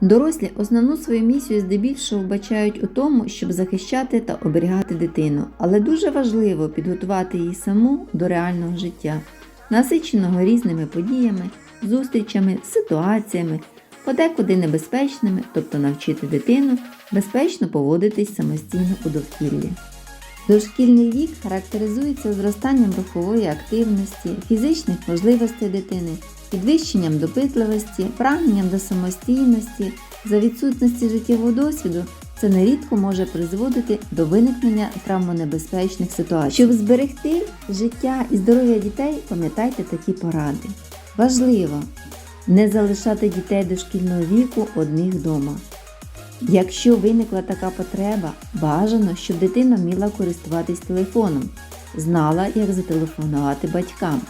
Дорослі основну свою місію здебільшого вбачають у тому, щоб захищати та оберігати дитину, але дуже важливо підготувати її саму до реального життя, насиченого різними подіями, зустрічами, ситуаціями, подекуди небезпечними, тобто навчити дитину безпечно поводитись самостійно у довкіллі. Дошкільний вік характеризується зростанням рухової активності, фізичних можливостей дитини, підвищенням допитливості, прагненням до самостійності, за відсутності життєвого досвіду. Це нерідко може призводити до виникнення травмонебезпечних ситуацій. Щоб зберегти життя і здоров'я дітей, пам'ятайте такі поради. Важливо не залишати дітей дошкільного віку одних вдома. Якщо виникла така потреба, бажано, щоб дитина вміла користуватись телефоном, знала, як зателефонувати батькам.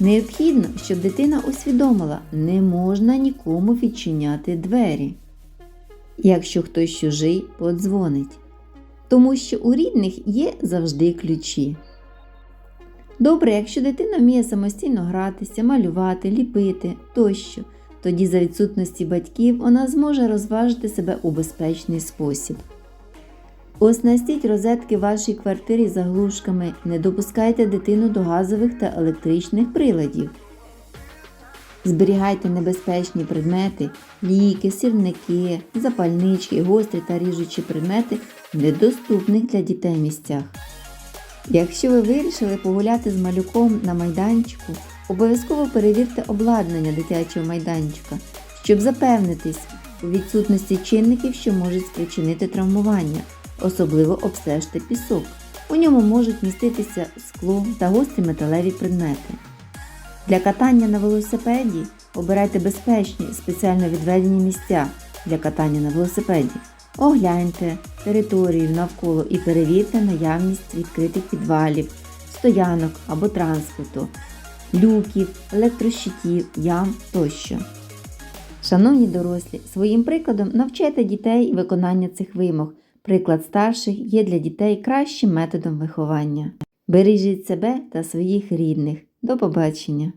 Необхідно, щоб дитина усвідомила, не можна нікому відчиняти двері. Якщо хтось чужий, подзвонить. Тому що у рідних є завжди ключі. Добре, якщо дитина вміє самостійно гратися, малювати, ліпити тощо, тоді за відсутності батьків вона зможе розважити себе у безпечний спосіб. Оснастіть розетки в вашій квартирі заглушками, не допускайте дитину до газових та електричних приладів. Зберігайте небезпечні предмети, ліки, сірники, запальнички, гострі та ріжучі предмети в недоступних для дітей місцях. Якщо ви вирішили погуляти з малюком на майданчику, обов'язково перевірте обладнання дитячого майданчика, щоб запевнитись у відсутності чинників, що можуть спричинити травмування, особливо обстежте пісок. У ньому можуть міститися скло та гострі металеві предмети. Для катання на велосипеді обирайте безпечні, спеціально відведені місця для катання на велосипеді. Огляньте територію навколо і перевірте наявність відкритих підвалів, стоянок або транспорту, люків, електрощитів, ям тощо. Шановні дорослі, своїм прикладом навчайте дітей виконання цих вимог. Приклад старших є для дітей кращим методом виховання. Бережіть себе та своїх рідних. До побачення!